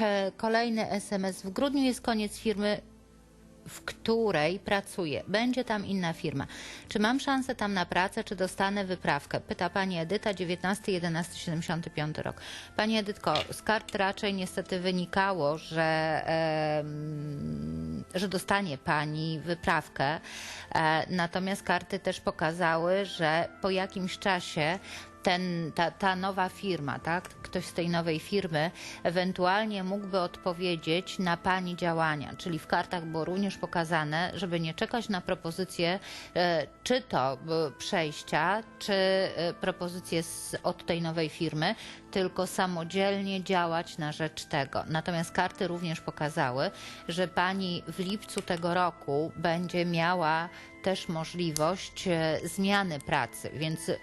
e, kolejny SMS. W grudniu jest koniec firmy, w której pracuję. Będzie tam inna firma. Czy mam szansę tam na pracę, czy dostanę wyprawkę? Pyta pani Edyta, 19 11 75 rok. Pani Edytko, z kart raczej niestety wynikało, że, em, że dostanie pani wyprawkę. E, natomiast karty też pokazały, że po jakimś czasie ten, ta, ta nowa firma, tak? ktoś z tej nowej firmy ewentualnie mógłby odpowiedzieć na Pani działania. Czyli w kartach było również pokazane, żeby nie czekać na propozycję, e, czy to e, przejścia, czy e, propozycję z, od tej nowej firmy, tylko samodzielnie działać na rzecz tego. Natomiast karty również pokazały, że Pani w lipcu tego roku będzie miała też możliwość e, zmiany pracy, więc e,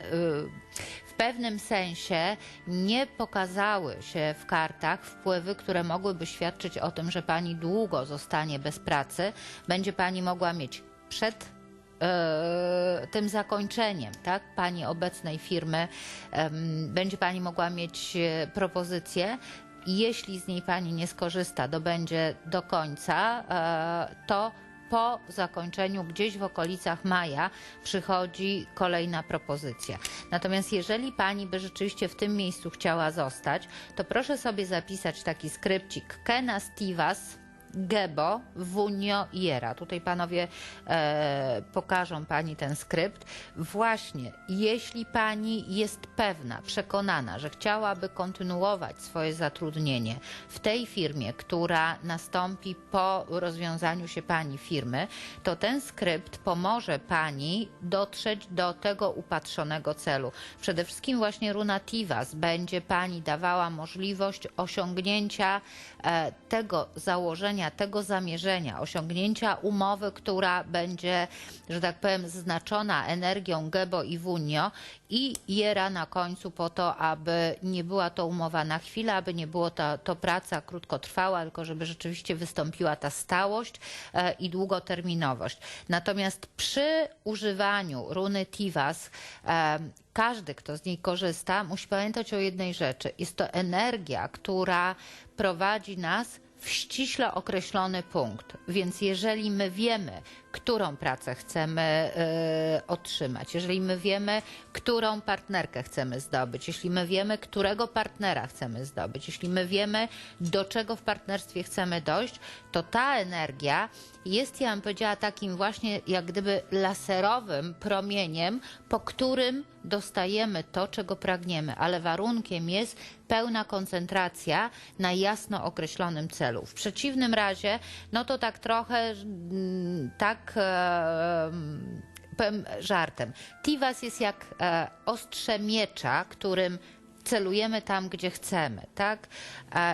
w pewnym sensie nie pokazały się w kartach wpływy, które mogłyby świadczyć o tym, że pani długo zostanie bez pracy. Będzie pani mogła mieć przed e, tym zakończeniem, tak, pani obecnej firmy, będzie pani mogła mieć propozycję. Jeśli z niej pani nie skorzysta, dobędzie do końca, to po zakończeniu gdzieś w okolicach maja przychodzi kolejna propozycja. Natomiast jeżeli pani by rzeczywiście w tym miejscu chciała zostać, to proszę sobie zapisać taki skrypcik Kena Stivas Gebo, Wunio, Jera. Tutaj panowie e, pokażą pani ten skrypt. Właśnie, jeśli pani jest pewna, przekonana, że chciałaby kontynuować swoje zatrudnienie w tej firmie, która nastąpi po rozwiązaniu się pani firmy, to ten skrypt pomoże pani dotrzeć do tego upatrzonego celu. Przede wszystkim właśnie Runa Tivas będzie pani dawała możliwość osiągnięcia e, tego założenia, tego zamierzenia, osiągnięcia umowy, która będzie, że tak powiem, znaczona energią Gebo i Wunio i Jera na końcu po to, aby nie była to umowa na chwilę, aby nie było to, to praca krótkotrwała, tylko żeby rzeczywiście wystąpiła ta stałość e, i długoterminowość. Natomiast przy używaniu runy Tivas e, każdy, kto z niej korzysta, musi pamiętać o jednej rzeczy. Jest to energia, która prowadzi nas w ściśle określony punkt. Więc jeżeli my wiemy, którą pracę chcemy y, otrzymać, jeżeli my wiemy, którą partnerkę chcemy zdobyć, jeśli my wiemy, którego partnera chcemy zdobyć, jeśli my wiemy, do czego w partnerstwie chcemy dojść, to ta energia jest, ja bym powiedziała, takim właśnie jak gdyby laserowym promieniem, po którym dostajemy to, czego pragniemy, ale warunkiem jest pełna koncentracja na jasno określonym celu. W przeciwnym razie, no to tak trochę mm, tak e, powiem żartem. Tivas jest jak e, ostrze miecza, którym celujemy tam, gdzie chcemy, tak?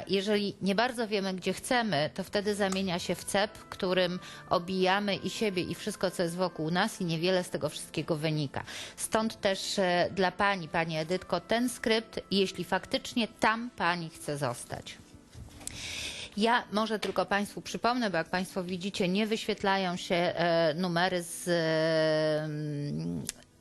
Jeżeli nie bardzo wiemy, gdzie chcemy, to wtedy zamienia się w cep, którym obijamy i siebie, i wszystko, co jest wokół nas, i niewiele z tego wszystkiego wynika. Stąd też e, dla Pani, Pani Edytko, ten skrypt, jeśli faktycznie tam Pani chce zostać. Ja może tylko Państwu przypomnę, bo jak Państwo widzicie, nie wyświetlają się e, numery z e,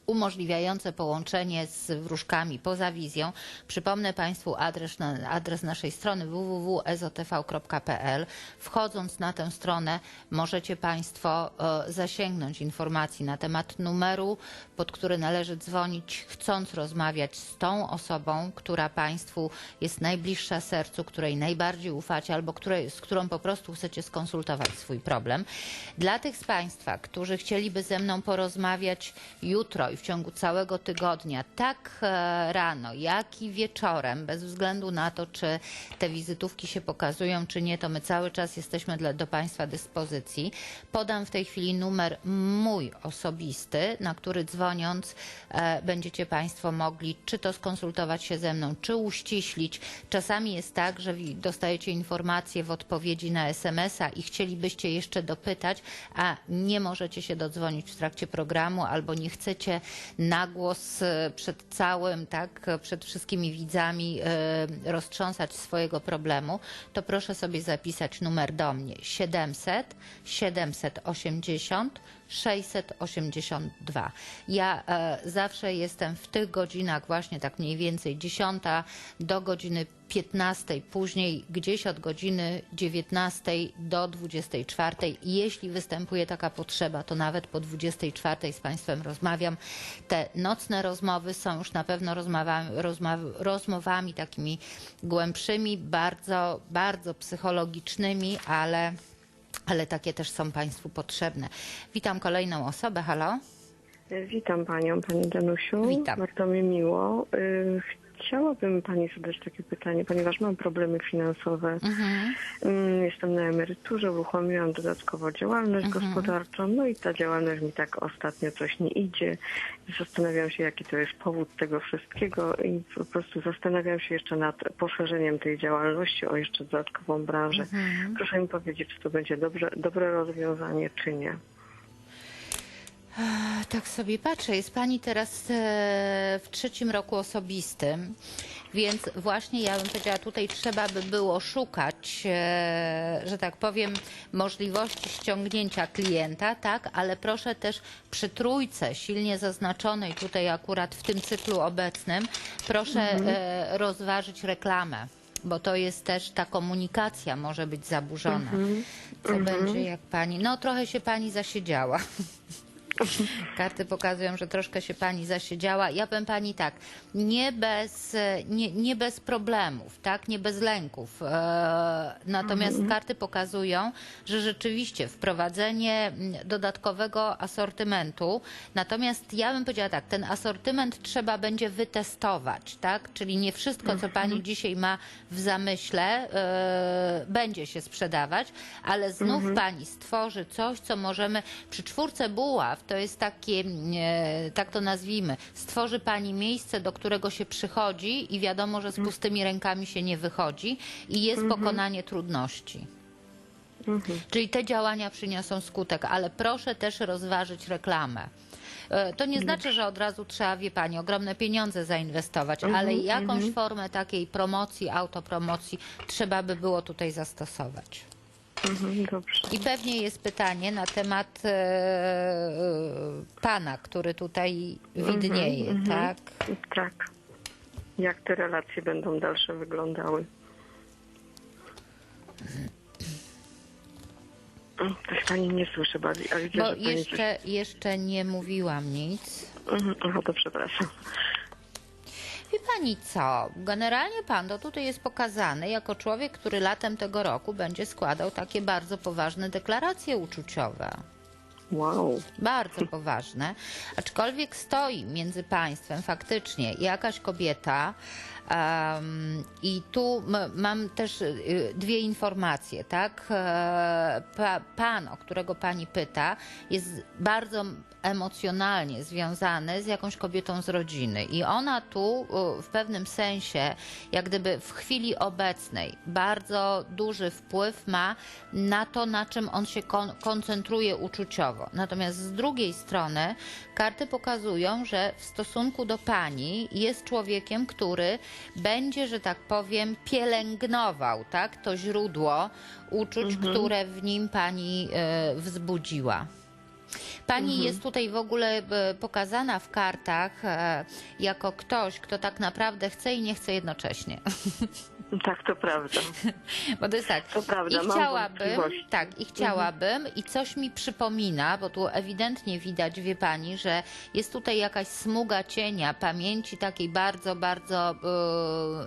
umożliwiające połączenie z wróżkami poza wizją. Przypomnę Państwu adres, adres naszej strony www.ezotv.pl. Wchodząc na tę stronę możecie Państwo e, zasięgnąć informacji na temat numeru, pod który należy dzwonić, chcąc rozmawiać z tą osobą, która Państwu jest najbliższa sercu, której najbardziej ufacie albo której, z którą po prostu chcecie skonsultować swój problem. Dla tych z Państwa, którzy chcieliby ze mną porozmawiać jutro i w ciągu całego tygodnia, tak e, rano, jak i wieczorem, bez względu na to, czy te wizytówki się pokazują, czy nie, to my cały czas jesteśmy dla, do Państwa dyspozycji. Podam w tej chwili numer mój osobisty, na który dzwoniąc e, będziecie Państwo mogli czy to skonsultować się ze mną, czy uściślić. Czasami jest tak, że dostajecie informacje w odpowiedzi na SMS-a i chcielibyście jeszcze dopytać, a nie możecie się dodzwonić w trakcie programu albo nie chcecie na głos e, przed całym, tak, przed wszystkimi widzami e, roztrząsać swojego problemu, to proszę sobie zapisać numer do mnie. 700 780 682. Ja e, zawsze jestem w tych godzinach właśnie tak mniej więcej 10 do godziny 15, później gdzieś od godziny 19 do 24. I Jeśli występuje taka potrzeba, to nawet po 24 z Państwem rozmawiam. Te nocne rozmowy są już na pewno rozmowami, rozma- rozmowami takimi głębszymi, bardzo, bardzo psychologicznymi, ale, ale takie też są Państwu potrzebne. Witam kolejną osobę. Halo? Witam Panią, Pani Danusiu. Witam. Bardzo mi miło. Chciałabym Pani zadać takie pytanie, ponieważ mam problemy finansowe. Mhm. Mm, Jestem na emeryturze, uruchomiłam dodatkowo działalność Mhm. gospodarczą, no i ta działalność mi tak ostatnio coś nie idzie. Zastanawiam się, jaki to jest powód tego wszystkiego i po prostu zastanawiam się jeszcze nad poszerzeniem tej działalności o jeszcze dodatkową branżę. Mhm. Proszę mi powiedzieć, czy to będzie dobrze, dobre rozwiązanie, czy nie. Tak sobie patrzę. Jest Pani teraz e, w trzecim roku osobistym, więc właśnie ja bym powiedziała, tutaj trzeba by było szukać, e, że tak powiem, możliwości ściągnięcia klienta, tak, ale proszę też przy trójce silnie zaznaczonej tutaj akurat w tym cyklu obecnym, proszę e, rozważyć reklamę. Bo to jest też ta komunikacja może być zaburzona. Co będzie jak pani. No trochę się pani zasiedziała. Karty pokazują, że troszkę się pani zasiedziała. Ja powiem pani tak, nie bez, nie, nie bez problemów, tak, nie bez lęków. E, natomiast karty pokazują, że rzeczywiście wprowadzenie mm, dodatkowego asortymentu, natomiast ja bym powiedziała tak, ten asortyment trzeba będzie wytestować, tak, czyli nie wszystko, co pani dzisiaj ma w zamyśle, e, będzie się sprzedawać, ale znów pani stworzy coś, co możemy przy czwórce buław, to jest takie, e, tak to nazwijmy, stworzy pani miejsce, do którego się przychodzi i wiadomo, że z pustymi rękami się nie wychodzi i jest pokonanie trudności. Czyli te działania przyniosą skutek, ale proszę też rozważyć reklamę. E, To nie znaczy, że od razu trzeba, wie Pani, ogromne pieniądze zainwestować, ale jakąś formę takiej promocji, autopromocji trzeba by było tutaj zastosować. Mhm, dobrze. I pewnie jest pytanie na temat e, e, Pana, który tutaj widnieje, tak? Tak. Jak te relacje będą dalsze wyglądały? Coś pani nie słyszy bardziej, ale widzę, Bo że pani jeszcze, jeszcze nie mówiłam nic. coś... Mhm, Aha, to przepraszam. Wie pani co? Generalnie pan to tutaj jest pokazany jako człowiek, który latem tego roku będzie składał takie bardzo poważne deklaracje uczuciowe. Wow. Bardzo poważne. Aczkolwiek stoi między państwem faktycznie jakaś kobieta. em, I tu mam też y, dwie informacje, tak? E, Pa, pan, o którego pani pyta, jest bardzo emocjonalnie związany z jakąś kobietą z rodziny. I ona tu y, w pewnym sensie, jak gdyby w chwili obecnej, bardzo duży wpływ ma na to, na czym on się kon- koncentruje uczuciowo. Natomiast z drugiej strony karty pokazują, że w stosunku do pani jest człowiekiem, który będzie, że tak powiem, pielęgnował tak, to źródło uczuć, które w nim pani e, wzbudziła. Pani jest tutaj w ogóle e, pokazana w kartach e, jako ktoś, kto tak naprawdę chce i nie chce jednocześnie. Tak, to prawda. Bo to jest tak. To prawda, I chciałabym, tak, i chciałabym, i coś mi przypomina, bo tu ewidentnie widać, wie pani, że jest tutaj jakaś smuga cienia pamięci takiej bardzo, bardzo e,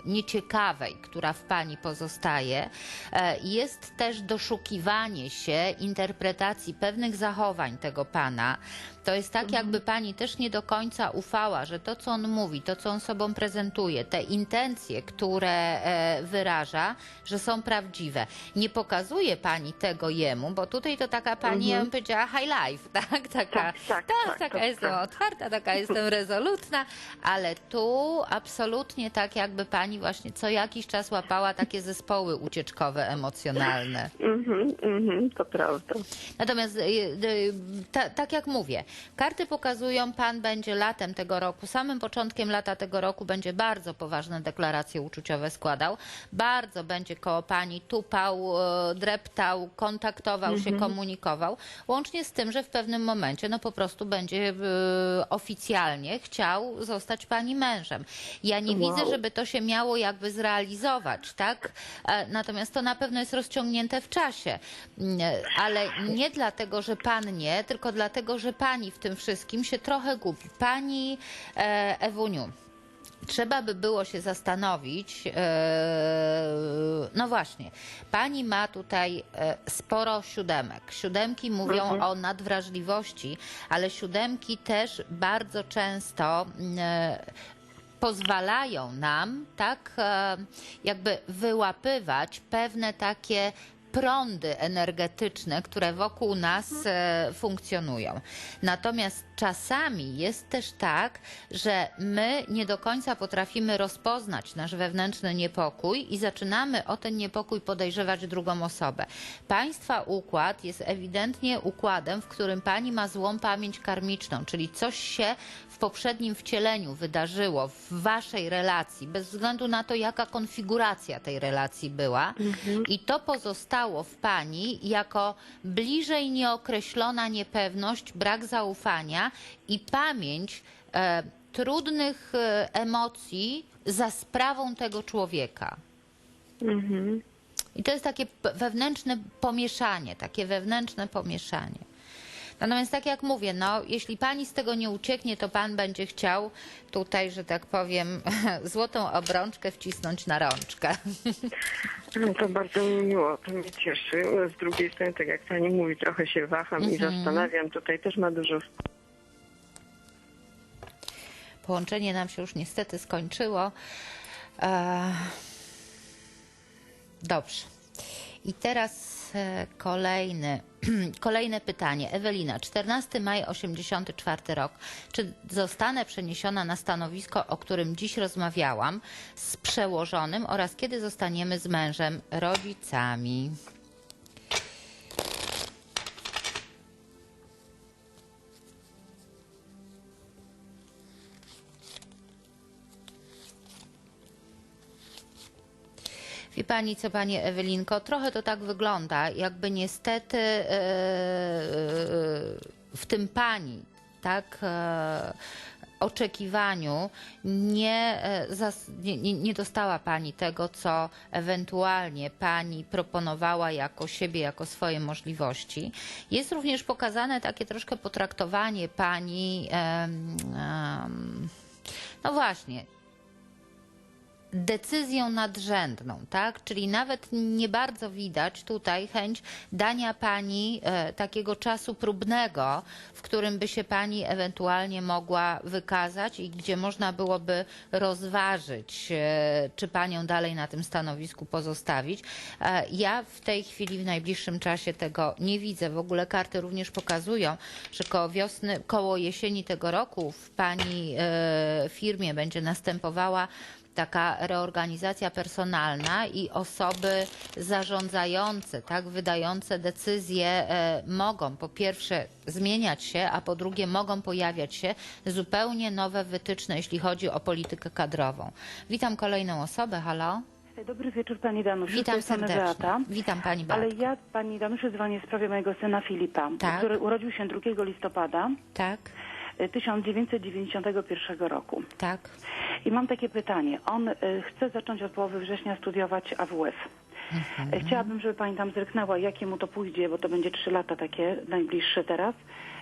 nieciekawej, która w pani pozostaje. E, jest też doszukiwanie się interpretacji pewnych zachowań tego pana. 拿. To jest tak, jakby pani też nie do końca ufała, że to, co on mówi, to, co on sobą prezentuje, te intencje, które e, wyraża, że są prawdziwe. Nie pokazuje pani tego jemu, bo tutaj to taka pani, ja bym powiedziała, high life, tak? Taka, Tak, tak, tak, taka to jestem otwarta, taka jestem rezolutna, ale tu absolutnie tak, jakby pani właśnie co jakiś czas łapała takie zespoły ucieczkowe, emocjonalne. Mhm, mhm, to prawda. Natomiast y, ta, tak jak mówię, Karty pokazują, pan będzie latem tego roku, samym początkiem lata tego roku będzie bardzo poważne deklaracje uczuciowe składał. Bardzo będzie koło pani tupał, e, dreptał, kontaktował się, komunikował. Łącznie z tym, że w pewnym momencie no po prostu będzie e, oficjalnie chciał zostać pani mężem. Ja nie Wow. widzę, żeby to się miało jakby zrealizować, tak? E, Natomiast to na pewno jest rozciągnięte w czasie. Mm, Ale nie dlatego, że pan nie, tylko dlatego, że pani w tym wszystkim się trochę gubi. Pani e, Ewuniu. Trzeba by było się zastanowić, e, no właśnie, pani ma tutaj e, sporo siódemek. Siódemki mówią o nadwrażliwości, ale siódemki też bardzo często mm, pozwalają nam tak jakby wyłapywać pewne takie prądy energetyczne, które wokół nas e, funkcjonują. Natomiast czasami jest też tak, że my nie do końca potrafimy rozpoznać nasz wewnętrzny niepokój i zaczynamy o ten niepokój podejrzewać drugą osobę. Państwa układ jest ewidentnie układem, w którym pani ma złą pamięć karmiczną, czyli coś się w poprzednim wcieleniu wydarzyło w waszej relacji, bez względu na to, jaka konfiguracja tej relacji była. I to pozostało w pani jako bliżej nieokreślona niepewność, brak zaufania i pamięć e, trudnych e, emocji za sprawą tego człowieka. Mhm. I to jest takie wewnętrzne pomieszanie, takie wewnętrzne pomieszanie. Natomiast tak jak mówię, no, jeśli pani z tego nie ucieknie, to pan będzie chciał tutaj, że tak powiem, złotą obrączkę wcisnąć na rączkę. No to bardzo mi miło, to mnie cieszy. Z drugiej strony, tak jak pani mówi, trochę się waham i zastanawiam. Tutaj też ma dużo Połączenie nam się już niestety skończyło. E, Dobrze. I teraz e, kolejny, kolejne pytanie. Ewelina, 14 maj 84 rok. Czy zostanę przeniesiona na stanowisko, o którym dziś rozmawiałam, z przełożonym oraz kiedy zostaniemy z mężem rodzicami? Pani co, pani Ewelinko, trochę to tak wygląda, jakby niestety e, e, w tym pani, tak, e, oczekiwaniu nie, nie, nie, dostała pani tego, co ewentualnie pani proponowała jako siebie, jako swoje możliwości. Jest również pokazane takie troszkę potraktowanie pani, no właśnie, decyzją nadrzędną, tak? Czyli nawet nie bardzo widać tutaj chęć dania pani e, takiego czasu próbnego, w którym by się pani ewentualnie mogła wykazać i gdzie można byłoby rozważyć, e, czy panią dalej na tym stanowisku pozostawić. E, ja w tej chwili, w najbliższym czasie tego nie widzę. W ogóle karty również pokazują, że koło wiosny, koło jesieni tego roku w pani firmie będzie następowała taka reorganizacja personalna i osoby zarządzające, tak, wydające decyzje e, mogą po pierwsze zmieniać się, a po drugie mogą pojawiać się zupełnie nowe wytyczne, jeśli chodzi o politykę kadrową. Witam kolejną osobę, halo? Dobry wieczór Pani Danusiu. Witam serdecznie. Beata. Witam Pani Ale Beatko. ja Pani Danusiu dzwonię w sprawie mojego syna Filipa, Tak. który urodził się 2 listopada Tak, 1991 roku. tak. I mam takie pytanie. On y, chce zacząć od połowy września studiować AWF. Mhm. Chciałabym, żeby Pani tam zerknęła, jakie mu to pójdzie, bo to będzie trzy lata takie, najbliższe teraz.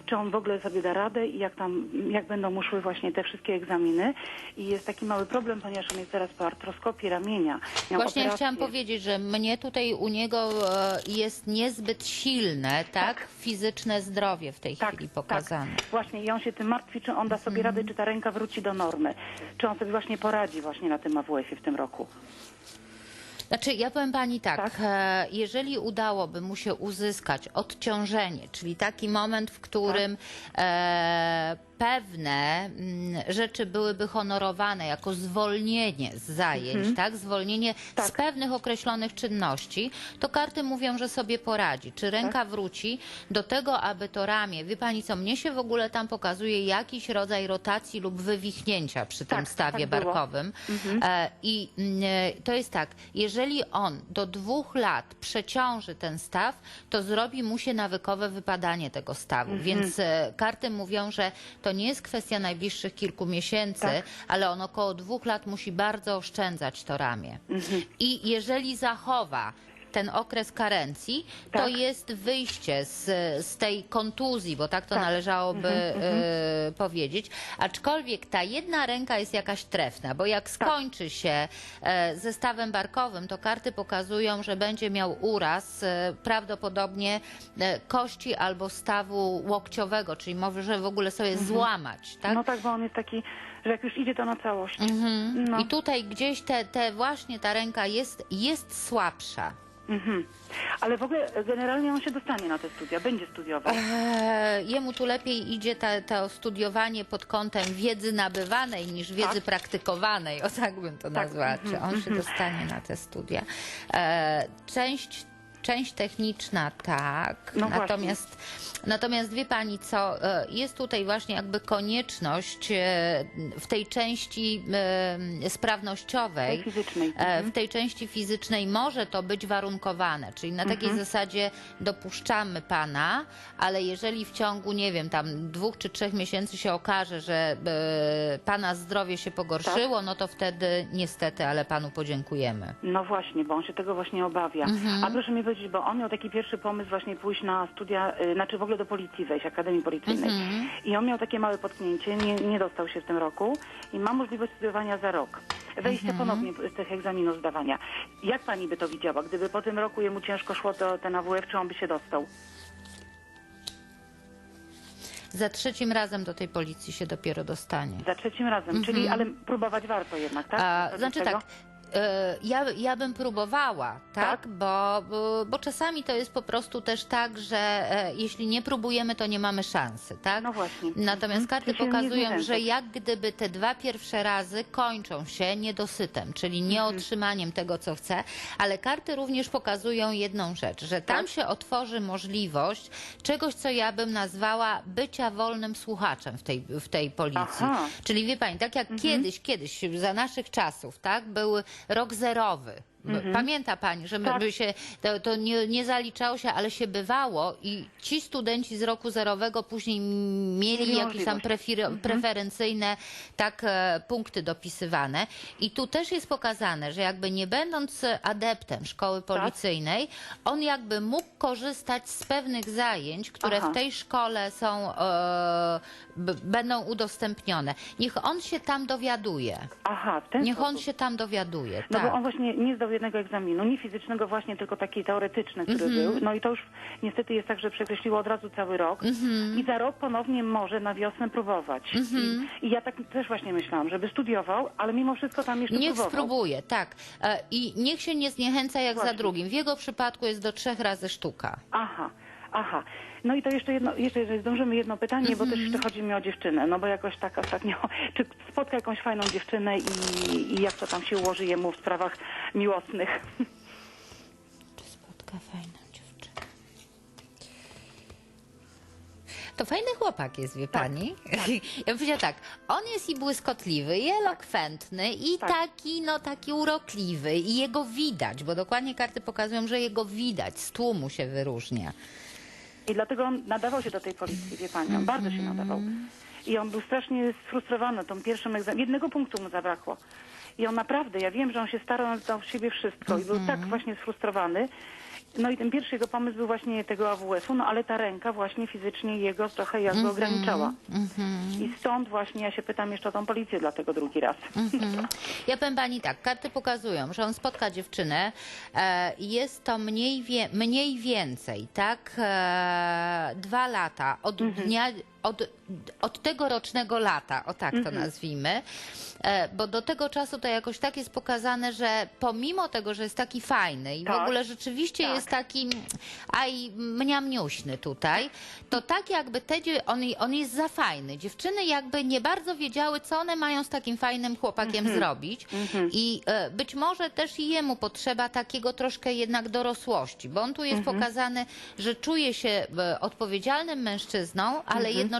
Czy on w ogóle sobie da radę i jak tam, jak będą mu szły właśnie te wszystkie egzaminy. I jest taki mały problem, ponieważ on jest teraz po artroskopii ramienia. Miał Właśnie operację. chciałam powiedzieć, że mnie tutaj u niego e, jest niezbyt silne, tak, fizyczne zdrowie w tej chwili pokazane. Tak. Właśnie i on się tym martwi, czy on da sobie radę, czy ta ręka wróci do normy. Czy on sobie właśnie poradzi właśnie na tym AWF-ie w tym roku. Znaczy, ja powiem pani tak, Tak. e, jeżeli udałoby mu się uzyskać odciążenie, czyli taki moment, w którym e, pewne mm, rzeczy byłyby honorowane jako zwolnienie z zajęć, tak? Zwolnienie z Tak. pewnych określonych czynności, to karty mówią, że sobie poradzi. Czy ręka Tak. wróci do tego, aby to ramię, wie pani co, mnie się w ogóle tam pokazuje jakiś rodzaj rotacji lub wywichnięcia przy tym Tak, stawie tak było. barkowym. E, I mm, e, to jest tak, jeżeli on do dwóch lat przeciąży ten staw, to zrobi mu się nawykowe wypadanie tego stawu. Mhm. Więc e, karty mówią, że to nie jest kwestia najbliższych kilku miesięcy, Tak. ale on około dwóch lat musi bardzo oszczędzać to ramię. Mhm. I jeżeli zachowa ten okres karencji, to Tak. jest wyjście z, z tej kontuzji, bo tak to Tak. należałoby Mhm, e, powiedzieć. Aczkolwiek ta jedna ręka jest jakaś trefna, bo jak Tak. skończy się e, zestawem barkowym, to karty pokazują, że będzie miał uraz e, prawdopodobnie e, kości albo stawu łokciowego, czyli może w ogóle sobie złamać. Tak? No tak, bo on jest taki, że jak już idzie, to na całość. No. I tutaj gdzieś te, te właśnie ta ręka jest, jest słabsza. Mhm. Ale w ogóle e, generalnie on się dostanie na te studia, będzie studiował. Eee, jemu tu lepiej idzie ta, to studiowanie pod kątem wiedzy nabywanej niż wiedzy Tak. praktykowanej, o tak bym to nazwała. Czy on się dostanie na te studia? Eee, część Część techniczna tak, No właśnie. natomiast, natomiast wie Pani co, e, jest tutaj właśnie jakby konieczność e, w tej części e, sprawnościowej, fizycznej. Mhm. W tej części fizycznej może to być warunkowane, czyli na takiej Mhm. zasadzie dopuszczamy pana, ale jeżeli w ciągu, nie wiem, tam dwóch czy trzech miesięcy się okaże, że pana zdrowie się pogorszyło, Tak. no to wtedy niestety, ale panu podziękujemy. No właśnie, bo on się tego właśnie obawia. Mhm. A proszę mi powiedzieć, bo on miał taki pierwszy pomysł właśnie pójść na studia, y, znaczy w ogóle do policji wejść, Akademii Policyjnej. Mhm. I on miał takie małe potknięcie, nie, nie dostał się w tym roku i ma możliwość studiowania za rok. Wejścia Mhm. ponownie z tych egzaminów zdawania. Jak pani by to widziała? Gdyby po tym roku jemu ciężko szło to ten AWF, czy on by się dostał? Za trzecim razem do tej policji się dopiero dostanie. Za trzecim razem, czyli ale próbować warto jednak, tak? Mhm. A, znaczy tak. E, Ja, ja bym próbowała, tak? Tak? Bo, bo, bo czasami to jest po prostu też tak, że e, jeśli nie próbujemy, to nie mamy szansy, tak? No właśnie. Natomiast Mhm. karty pokazują, że jak gdyby te dwa pierwsze razy kończą się niedosytem, czyli nieotrzymaniem tego, co chce, ale karty również pokazują jedną rzecz, że tam Tak. się otworzy możliwość czegoś, co ja bym nazwała bycia wolnym słuchaczem w tej, w tej policji. Aha. Czyli wie pani, tak jak kiedyś, kiedyś za naszych czasów, tak, był rok zerowy. B- Pamięta pani, że my, Tak. by się, to, to nie, nie zaliczało się, ale się bywało i ci studenci z roku zerowego później mieli Mieli jakieś tam możliwość. prefir- preferencyjne tak e, punkty dopisywane. I tu też jest pokazane, że jakby nie będąc adeptem szkoły Tak. policyjnej, on jakby mógł korzystać z pewnych zajęć, które Aha. w tej szkole są, e, b- będą udostępnione. Niech on się tam dowiaduje. Aha, w ten Niech sposób. on się tam dowiaduje. No tak. bo on właśnie nie zdał jednego egzaminu, nie fizycznego właśnie, tylko taki teoretyczny, który Mhm. był. No i to już niestety jest tak, że przekreśliło od razu cały rok Mhm. i za rok ponownie może na wiosnę próbować. I, I ja tak też właśnie myślałam, żeby studiował, ale mimo wszystko tam jeszcze Niech próbował. spróbuje, tak. E, I niech się nie zniechęca jak za Właśnie. drugim. W jego przypadku jest do trzech razy sztuka. Aha, aha. No i to jeszcze jedno, jeszcze jeżeli zdążymy jedno pytanie, bo też jeszcze chodzi mi o dziewczynę, no bo jakoś tak ostatnio, czy spotka jakąś fajną dziewczynę i, i jak to tam się ułoży jemu w sprawach miłosnych? Czy spotka fajną dziewczynę? To fajny chłopak jest, wie Tak, pani? Ja bym powiedziała tak, on jest i błyskotliwy, i elokwentny, i Tak. taki, no taki urokliwy, i jego widać, bo dokładnie karty pokazują, że jego widać, z tłumu się wyróżnia. I dlatego on nadawał się do tej policji, wie pani, on bardzo się nadawał. I on był strasznie sfrustrowany tą pierwszym egzaminem. Jednego punktu mu zabrakło. I on naprawdę, ja wiem, że on się starał, z siebie wszystko i był tak właśnie sfrustrowany. No i ten pierwszy jego pomysł był właśnie tego AWF-u, no ale ta ręka właśnie fizycznie jego trochę jakby ograniczała. I stąd właśnie ja się pytam jeszcze o tą policję dlatego drugi raz. Mhm. Ja powiem pani tak, karty pokazują, że on spotka dziewczynę, e, jest to mniej, wie, mniej więcej, tak, e, dwa lata od dnia od, od tegorocznego lata, o tak to nazwijmy, e, bo do tego czasu to jakoś tak jest pokazane, że pomimo tego, że jest taki fajny i w Tak. ogóle rzeczywiście Tak. jest taki aj mniamniuśny tutaj, to tak jakby te, on, on jest za fajny. Dziewczyny jakby nie bardzo wiedziały, co one mają z takim fajnym chłopakiem zrobić i e, być może też i jemu potrzeba takiego troszkę jednak dorosłości, bo on tu jest pokazany, że czuje się e, odpowiedzialnym mężczyzną, ale jednocześnie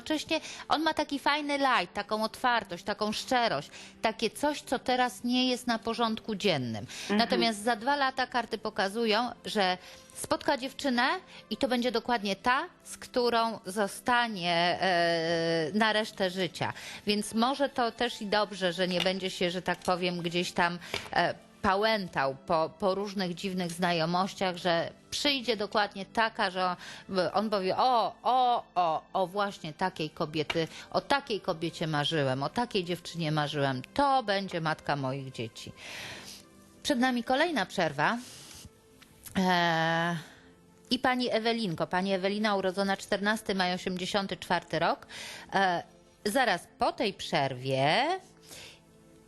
on ma taki fajny light, taką otwartość, taką szczerość, takie coś, co teraz nie jest na porządku dziennym. Natomiast za dwa lata karty pokazują, że spotka dziewczynę i to będzie dokładnie ta, z którą zostanie e, na resztę życia. Więc może to też i dobrze, że nie będzie się, że tak powiem, gdzieś tam e, pałętał po, po różnych dziwnych znajomościach, że przyjdzie dokładnie taka, że on, powie, o, o, o, o właśnie takiej kobiety, o takiej kobiecie marzyłem, o takiej dziewczynie marzyłem. To będzie matka moich dzieci. Przed nami kolejna przerwa. Eee, I pani Ewelinko, pani Ewelina urodzona 14 maja 84 rok. Eee, zaraz po tej przerwie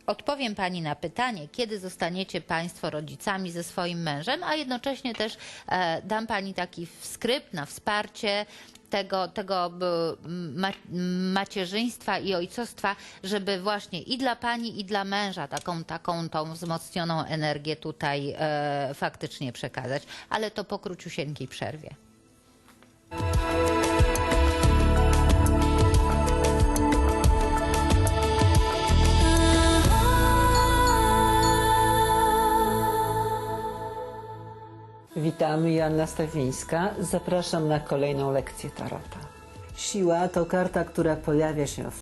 odpowiem pani na pytanie, kiedy zostaniecie państwo rodzicami ze swoim mężem, a jednocześnie też e, dam pani taki skrypt na wsparcie tego, tego ma, macierzyństwa i ojcostwa, żeby właśnie i dla pani, i dla męża taką, taką tą wzmocnioną energię tutaj e, faktycznie przekazać. Ale to po króciusieńkiej przerwie. Witamy, Joanna Stawińska. Zapraszam na kolejną lekcję Tarota. Siła to karta, która pojawia się w